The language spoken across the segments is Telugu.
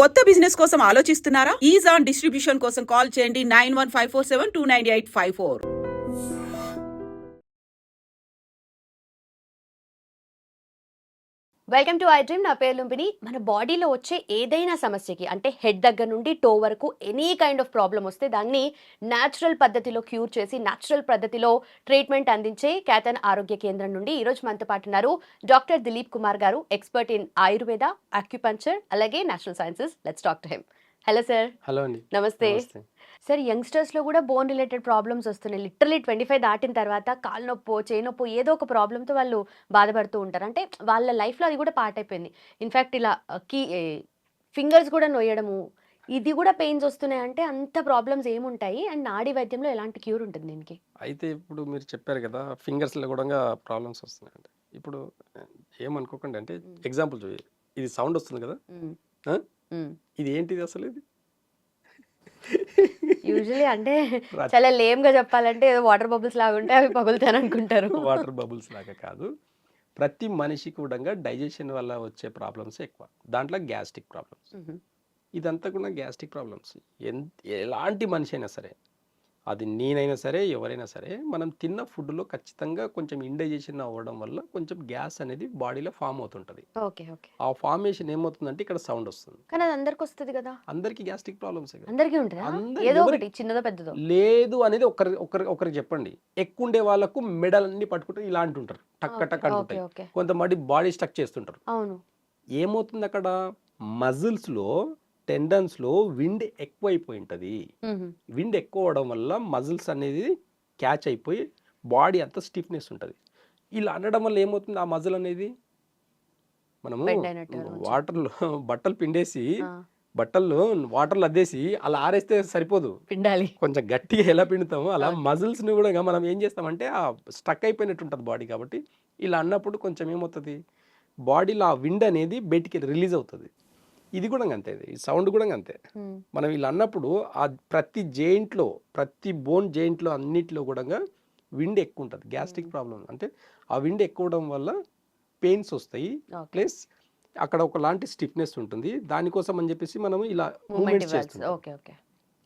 కొత్త బిజినెస్ కోసం ఆలోచిస్తున్నారా? ఈజ్ ఆన్ డిస్ట్రిబ్యూషన్ కోసం కాల్ చేయండి nine one five four seven two nine eight five four. Welcome to iDream నా పేరు లుంబిని. మన బాడీలో వచ్చే ఏదైనా సమస్యకి అంటే హెడ్ దగ్గర నుండి టో వరకు ఎనీ కైండ్ ఆఫ్ ప్రాబ్లం వస్తే దాన్ని న్యాచురల్ పద్ధతిలో క్యూర్ చేసి న్యాచురల్ పద్ధతిలో ట్రీట్మెంట్ అందించే కేతన్ ఆరోగ్య కేంద్రం నుండి ఈరోజు మనతో పాటు ఉన్నారు డాక్టర్ దిలీప్ కుమార్ గారు ఎక్స్పర్ట్ ఇన్ ఆయుర్వేద అక్యుపంచర్ అలాగే national sciences let's talk to him hello sir hello అండి. నమస్తే. సార్ యంగ్స్టర్స్లో కూడా బోన్ రిలేటెడ్ ప్రాబ్లమ్స్ వస్తున్నాయి. లిటరలీ ట్వంటీ ఫైవ్ దాటిన తర్వాత కాలు నొప్పో చేయి నొప్పో ఏదో ఒక ప్రాబ్లంతో వాళ్ళు బాధపడుతూ ఉంటారు. అంటే వాళ్ళ లైఫ్లో అది కూడా పార్ట్ అయిపోయింది. ఇన్ఫ్యాక్ట్ ఇలా కీ ఫింగర్స్ కూడా నొయ్యడము ఇది కూడా పెయిన్స్ వస్తున్నాయి అంటే అంత ప్రాబ్లమ్స్ ఏముంటాయి. అండ్ నాడీ వైద్యంలో ఎలాంటి క్యూర్ ఉంటుంది దీనికి? అయితే ఇప్పుడు మీరు చెప్పారు కదా ఫింగర్స్లో కూడా ప్రాబ్లమ్స్ వస్తున్నాయండి ఇప్పుడు ఏమనుకోకండి అంటే. ఎగ్జాంపుల్ చూవి ఇది సౌండ్ వస్తుంది కదా? ఇది ఏంటిది అసలు ఇది? యూజువలీ అంటే చాలా లేమ్గా చెప్పాలంటే ఏదో వాటర్ బబుల్స్ లాగా ఉంటే అవి పగులుతాను అనుకుంటారు. వాటర్ బబుల్స్ లాగా కాదు. ప్రతి మనిషికి కూడా డైజెషన్ వల్ల వచ్చే ప్రాబ్లమ్స్ ఎక్కువ. దాంట్లో గ్యాస్ట్రిక్ ప్రాబ్లమ్స్. ఇదంతా కూడా గ్యాస్ట్రిక్ ప్రాబ్లమ్స్ ఎంత ఎలాంటి మనిషి అయినా సరే అది నేనైనా సరే ఎవరైనా సరే మనం తిన్న ఫుడ్లో ఖచ్చితంగా కొంచెం ఇండైజెషన్ అవ్వడం వల్ల కొంచెం గ్యాస్ అనేది బాడీలో ఫామ్ అవుతుంటుంది. ఆ ఫార్మేషన్ ఏమవుతుందంటే ఇక్కడ సౌండ్ వస్తుంది. కానీ అది అందరికి వస్తుంది కదా? అందరికి గ్యాస్ట్రిక్ ప్రాబ్లమ్స్ అందరికీ ఉంటుందా? అందరి- ఏదో ఎవరి- ఒకటి చిన్నదో పెద్దదో. లేదు అనేది ఒకరి ఒకరి ఒకరికి చెప్పండి. ఎక్కువ ఉండే వాళ్ళకు మెడలన్నీ పట్టుకుంటే ఇలా అంటుంటారు టక్క టక్ అంటుంటాయి. కొంతమంది బాడీ స్టక్ చేస్తుంటారు. అవును. ఏమవుతుంది అక్కడ మజిల్స్లో టెండన్స్లో విండ్ ఎక్కువైపోయి ఉంటుంది. విండ్ ఎక్కువ అవడం వల్ల మజిల్స్ అనేది క్యాచ్ అయిపోయి బాడీ అంతా స్టిఫ్నెస్ ఉంటుంది. ఇలా అనడం వల్ల ఏమవుతుంది? ఆ మజిల్ అనేది మనము. వాటర్లో బట్టలు పిండేసి బట్టల్లో వాటర్లో అద్దేసి అలా ఆరేస్తే సరిపోదు. పిండాలి. కొంచెం గట్టిగా ఎలా పిండుతామో అలా. మజిల్స్ని కూడా మనం ఏం చేస్తామంటే ఆ స్టక్ అయిపోయినట్టు ఉంటుంది బాడీ కాబట్టి ఇలా అన్నప్పుడు కొంచెం ఏమవుతుంది? బాడీలో ఆ విండ్ అనేది బయటికి రిలీజ్ అవుతుంది. ఇది కూడా అంతే ఈ సౌండ్ కూడా అంతే. మనం ఇలా అన్నప్పుడు ఆ ప్రతి జెయింట్లో ప్రతి బోన్ జెయింట్లో అన్నిటిలో కూడా విండ్ ఎక్కువ ఉంటుంది. గ్యాస్ట్రిక్. ప్రాబ్లం అంటే ఆ విండ్ ఎక్కువ అవడం వల్ల పెయిన్స్ వస్తాయి. ప్లస్ అక్కడ ఒకలాంటి స్టిఫ్నెస్ ఉంటుంది. దానికోసం అని చెప్పేసి మనం ఇలా మూమెంట్ మూమెంట్స్ ఓకే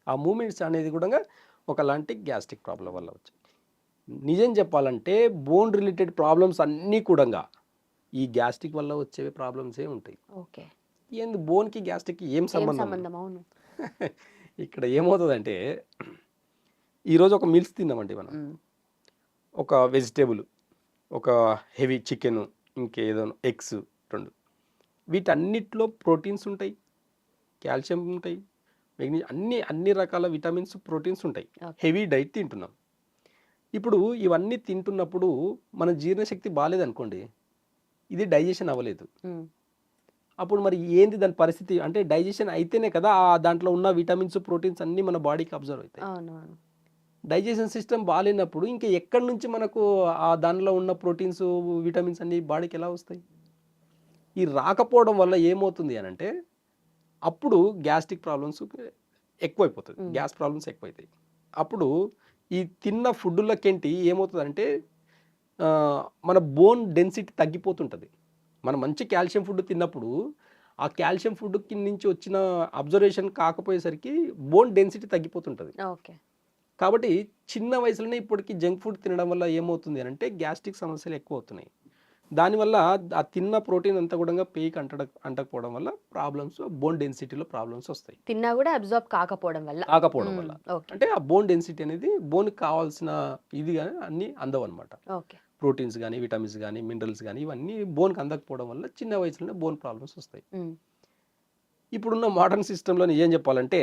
ఆ మూమెంట్స్ అనేది కూడా ఒకలాంటి గ్యాస్ట్రిక్ ప్రాబ్లం వల్ల వచ్చాయి. నిజం చెప్పాలంటే బోన్ రిలేటెడ్ ప్రాబ్లమ్స్ అన్నీ కూడా ఈ గ్యాస్ట్రిక్ వల్ల వచ్చే ప్రాబ్లమ్సే ఉంటాయి. ఓకే. ఏంది బోన్కి గ్యాస్ట్రిక్కి ఏం సంబంధం సంబంధం? అవును. ఇక్కడ ఏమవుతుందంటే ఈరోజు ఒక మీల్స్ తిన్నామండి మనం. ఒక వెజిటేబుల్ ఒక హెవీ చికెన్ ఇంకేదో ఎగ్స్ రెండు. వీటన్నిటిలో ప్రోటీన్స్ ఉంటాయి కాల్షియం ఉంటాయి మెగ్నీషియం అన్ని అన్ని రకాల విటమిన్స్ ప్రోటీన్స్ ఉంటాయి. హెవీ డైట్ తింటున్నాం. ఇప్పుడు ఇవన్నీ తింటున్నప్పుడు మన జీర్ణశక్తి బాగాలేదనుకోండి ఇది డైజెషన్ అవ్వలేదు. అప్పుడు మరి ఏంది దాని పరిస్థితి? అంటే డైజెషన్ అయితేనే కదా ఆ దాంట్లో ఉన్న విటమిన్స్ ప్రోటీన్స్ అన్నీ మన బాడీకి అబ్జర్వ్ అవుతాయి. డైజెషన్ సిస్టమ్ బాగాలేనప్పుడు ఇంకా ఎక్కడి నుంచి మనకు ఆ దానిలో ఉన్న ప్రోటీన్స్ విటమిన్స్ అన్ని బాడీకి ఎలా వస్తాయి? ఈ రాకపోవడం వల్ల ఏమవుతుంది అని అంటే అప్పుడు గ్యాస్ట్రిక్ ప్రాబ్లమ్స్ ఎక్కువైపోతుంది. గ్యాస్ ప్రాబ్లమ్స్ ఎక్కువైతాయి. అప్పుడు ఈ తిన్న ఫుడ్లకేంటి ఏమవుతుందంటే మన బోన్ డెన్సిటీ తగ్గిపోతుంటుంది. మనం మంచి కాల్షియం ఫుడ్ తిన్నప్పుడు ఆ కాల్షియం ఫుడ్ నుంచి వచ్చిన అబ్జర్వేషన్ కాకపోయేసరికి బోన్ డెన్సిటీ తగ్గిపోతుంటుంది. ఓకే. కాబట్టి చిన్న వయసులోనే ఇప్పటికి జంక్ ఫుడ్ తినడం వల్ల ఏమవుతుంది అని అంటే గ్యాస్ట్రిక్ సమస్యలు ఎక్కువ అవుతున్నాయి దానివల్ల ఆ తిన్న ప్రోటీన్ అంతా కూడా పేకి అంటడ అంటకపోవడం వల్ల ప్రాబ్లమ్స్ బోన్ డెన్సిటీలో ప్రాబ్లమ్స్ వస్తాయి. తిన్నా కూడా అబ్జర్వ్ కాకపోవడం వల్ల. కాకపోవడం. వల్ల. అంటే ఆ బోన్ డెన్సిటీ అనేది బోన్కి కావాల్సిన ఇది కానీ అన్నీ అందవు అనమాట ఓకే. ప్రోటీన్స్ కానీ విటమిన్స్ కానీ మినరల్స్ కానీ ఇవన్నీ బోన్కి అందకపోవడం వల్ల చిన్న వయసులోనే బోన్ ప్రాబ్లమ్స్ వస్తాయి. ఇప్పుడున్న మోడర్న్ సిస్టంలో ఏం చెప్పాలంటే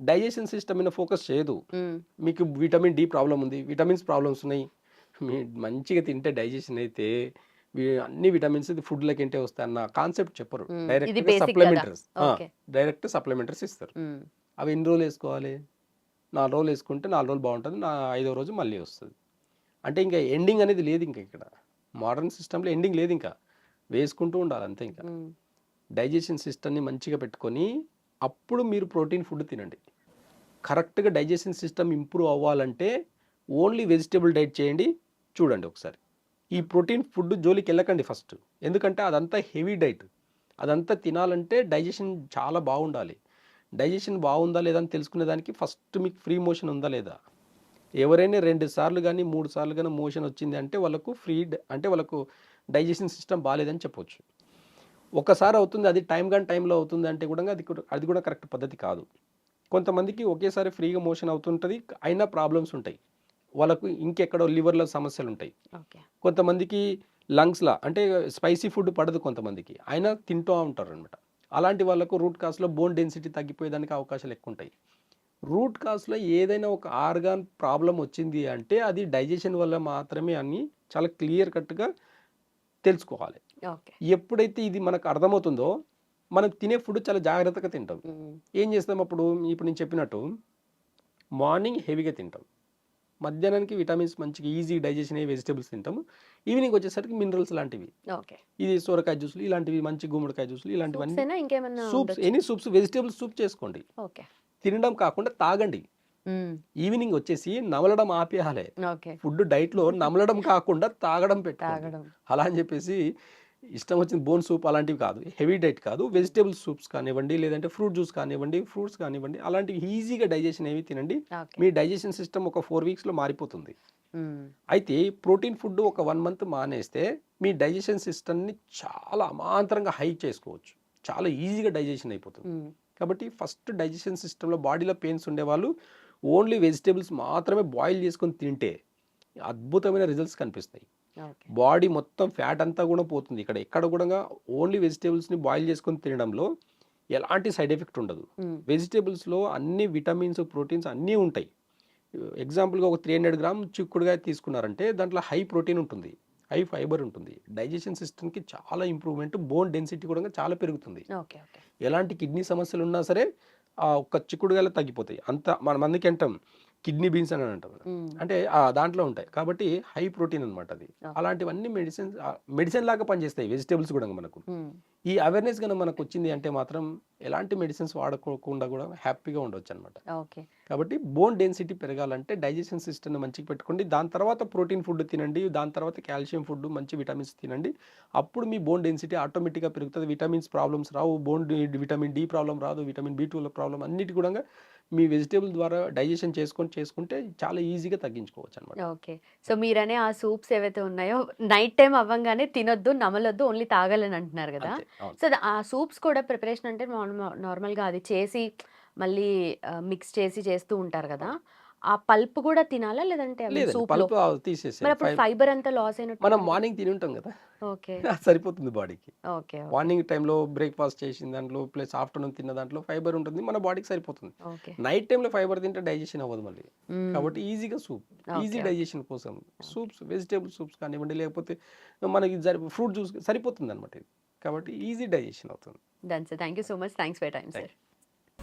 డైజెషన్ సిస్టమ్ మీద ఫోకస్ చేయదు. మీకు విటమిన్ డి ప్రాబ్లం ఉంది విటమిన్స్ ప్రాబ్లమ్స్ ఉన్నాయి. మీ మంచిగా తింటే డైజెషన్ అయితే అన్ని విటమిన్స్ ఫుడ్లకి ఏంటే వస్తాయి అన్న కాన్సెప్ట్ చెప్పరు. డైరెక్ట్. సప్లిమెంటరీస్. డైరెక్ట్ సప్లిమెంటరీస్ ఇస్తారు. అవి ఎన్ని రోజులు వేసుకోవాలి? నాలుగు రోజులు వేసుకుంటే నాలుగు రోజులు బాగుంటుంది నా ఐదో రోజు మళ్ళీ వస్తుంది. అంటే ఇంకా ఎండింగ్ అనేది లేదు ఇంకా ఇక్కడ. మోడర్న్ సిస్టంలో ఎండింగ్ లేదు ఇంకా. వేసుకుంటూ ఉండాలి అంతే ఇంకా. డైజెషన్ సిస్టమ్ని మంచిగా పెట్టుకొని అప్పుడు మీరు ప్రోటీన్ ఫుడ్ తినండి. కరెక్ట్గా డైజెషన్ సిస్టమ్ ఇంప్రూవ్ అవ్వాలంటే ఓన్లీ వెజిటేబుల్ డైట్ చేయండి. చూడండి ఒకసారి. ఈ ప్రోటీన్ ఫుడ్ జోలికి వెళ్ళకండి ఫస్ట్ ఎందుకంటే అదంతా హెవీ డైట్ అదంతా తినాలంటే డైజెషన్ చాలా బాగుండాలి. డైజెషన్ బాగుందా లేదా అని తెలుసుకునే దానికి ఫస్ట్ మీకు ఫ్రీ మోషన్ ఉందా లేదా? ఎవరైనా రెండు సార్లు కానీ మూడు సార్లు కానీ మోషన్ వచ్చింది అంటే వాళ్ళకు ఫ్రీ అంటే వాళ్ళకు డైజెషన్ సిస్టమ్ బాగాలేదని చెప్పొచ్చు. ఒకసారి అవుతుంది అది టైం కానీ టైంలో అవుతుంది అంటే కూడా అది అది కూడా కరెక్ట్ పద్ధతి కాదు. కొంతమందికి ఒకేసారి ఫ్రీగా మోషన్ అవుతుంటుంది అయినా ప్రాబ్లమ్స్ ఉంటాయి. వాళ్ళకు ఇంకెక్కడో లివర్లో సమస్యలు ఉంటాయి. కొంతమందికి లంగ్స్లా అంటే స్పైసీ ఫుడ్ పడదు కొంతమందికి అయినా తింటూ ఉంటారు అనమాట అలాంటి వాళ్ళకు రూట్ కాస్లో బోన్ డెన్సిటీ తగ్గిపోయేదానికి అవకాశాలు ఎక్కువ ఉంటాయి రూట్ కాస్లో ఏదైనా ఒక ఆర్గాన్ ప్రాబ్లం వచ్చింది అంటే అది డైజెషన్ వల్ల మాత్రమే అని చాలా క్లియర్ కట్గా తెలుసుకోవాలి. ఎప్పుడైతే ఇది మనకు అర్థమవుతుందో మనం తినే ఫుడ్ చాలా జాగ్రత్తగా తింటాం. ఏం చేస్తాం అప్పుడు? ఇప్పుడు నేను చెప్పినట్టు మార్నింగ్ హెవీగా తింటాం. మధ్యాహ్నానికి విటమిన్స్ మంచిగా ఈజీ డైజెషన్ అయ్యే వెజిటేబుల్స్ తింటాం ఈవినింగ్ వచ్చేసరికి మినరల్స్ లాంటివి. ఇది సొరకాయ జ్యూస్లు ఇలాంటివి మంచి గుమ్మడికాయ జ్యూస్లు ఇలాంటివన్నీ soups any soups vegetable soup చేసుకోండి. తినడం కాకుండా తాగండి. ఈవినింగ్ వచ్చేసి నమలడం ఆపేయాలి. ఫుడ్ డైట్లో నమలడం కాకుండా తాగడం పెట్టాలి అలా అని చెప్పేసి ఇష్టం వచ్చిన బోన్ సూప్ అలాంటివి కాదు. హెవీ డైట్ కాదు. వెజిటేబుల్ సూప్స్ కానివ్వండి లేదంటే ఫ్రూట్ జ్యూస్ కానివ్వండి ఫ్రూట్స్ కానివ్వండి అలాంటివి ఈజీగా డైజెషన్ ఏవి తినండి. మీ డైజెషన్ సిస్టమ్ ఒక ఫోర్ వీక్స్లో మారిపోతుంది. అయితే ప్రోటీన్ ఫుడ్ ఒక వన్ మంత్ మానేస్తే మీ డైజెషన్ సిస్టమ్ని చాలా అమాంతరంగా హై చేసుకోవచ్చు. చాలా ఈజీగా డైజెషన్ అయిపోతుంది. కాబట్టి ఫస్ట్ డైజెషన్ సిస్టంలో బాడీలో పెయిన్స్ ఉండేవాళ్ళు ఓన్లీ వెజిటేబుల్స్ మాత్రమే బాయిల్ చేసుకొని తింటే అద్భుతమైన రిజల్ట్స్ కనిపిస్తాయి. బాడీ మొత్తం ఫ్యాట్ అంతా కూడా పోతుంది. ఇక్కడ ఎక్కడ కూడా ఓన్లీ వెజిటేబుల్స్ని బాయిల్ చేసుకొని తినడంలో ఎలాంటి సైడ్ ఎఫెక్ట్ ఉండదు. వెజిటేబుల్స్లో అన్ని విటమిన్స్ ప్రోటీన్స్ అన్నీ ఉంటాయి. ఎగ్జాంపుల్గా ఒక త్రీ హండ్రెడ్ గ్రామ్ చిక్కుడుగా తీసుకున్నారంటే దాంట్లో హై ప్రోటీన్ ఉంటుంది. హై ఫైబర్ ఉంటుంది. డైజెషన్ సిస్టమ్కి చాలా ఇంప్రూవ్మెంట్ బోన్ డెన్సిటీ కూడా చాలా పెరుగుతుంది. ఎలాంటి కిడ్నీ సమస్యలు ఉన్నా సరే ఆ ఒక్క చిక్కుడుగాయలు తగ్గిపోతాయి. అంత మన మందికి అంటాం కిడ్నీ బీన్స్ అని అంటాం అంటే ఆ దాంట్లో ఉంటాయి. కాబట్టి హై ప్రోటీన్ అనమాట అది. అలాంటివన్నీ మెడిసిన్ మెడిసిన్ లాగా పనిచేస్తాయి. వెజిటేబుల్స్ కూడా మనకు. ఈ అవేర్నెస్ కనుక మనకు వచ్చింది అంటే మాత్రం ఎలాంటి మెడిసిన్స్ వాడకోకుండా కూడా హ్యాపీగా ఉండొచ్చు అనమాట కాబట్టి బోన్ డెన్సిటీ పెరగాలంటే డైజెషన్ సిస్టమ్ని మంచిగా పెట్టుకోండి. దాని తర్వాత ప్రోటీన్ ఫుడ్ తినండి. దాని తర్వాత కాల్షియం ఫుడ్ మంచి విటమిన్స్ తినండి. అప్పుడు మీ బోన్ డెన్సిటీ ఆటోమేటిక్గా పెరుగుతుంది. విటమిన్స్ ప్రాబ్లమ్స్ రావు. బోన్ విటమిన్ డి ప్రాబ్లం రాదు. విటమిన్ బి టూల ప్రాబ్లం అన్నిటి కూడా మీ వెజిటేబుల్ ద్వారా డైజెషన్ చేసుకొని చేసుకుంటే చాలా ఈజీగా తగ్గించుకోవచ్చు అనమాట ఓకే. సో మీరనే ఆ సూప్స్ ఏవైతే ఉన్నాయో నైట్ టైం అవ్వంగానే తినొద్దు నమలొద్దు ఓన్లీ తాగాలని అంటున్నారు కదా. సో ఆ సూప్స్ కూడా ప్రిపరేషన్ అంటే నార్మ- నార్మల్గా అది చేసి మళ్ళీ మిక్స్ చేసి చేస్తూ ఉంటారు కదా. ఆ పల్ప్ కూడా తినాలా? లేదంటే పల్ప్ తీసేసి ఫైబర్ అంతా లాస్ అయినట్టు మనం మార్నింగ్ తిని ఉంటాం కదా? ఓకే. సరిపోతుంది బాడీకి. ఓకే మార్నింగ్ టైంలో బ్రేక్ఫాస్ట్ చేసిన దాంట్లో ప్లస్ ఆఫ్టర్నూన్ తిన్న దాంట్లో ఫైబర్ ఉంటుంది మన బాడీకి సరిపోతుంది. నైట్ టైంలో ఫైబర్ తింటే డైజెషన్ అవ్వదు మళ్ళీ. కాబట్టి ఈజీగా సూప్ ఈజీ. డైజెషన్ కోసం సూప్స్ వెజిటేబుల్ సూప్స్ కానివ్వండి లేకపోతే మనకి ఫ్రూట్ జ్యూస్ సరిపోతుంది అనమాట ఇది. కాబట్టి ఈజీ డైజెషన్ అవుతుంది. Done sir thank you so much thanks for time sir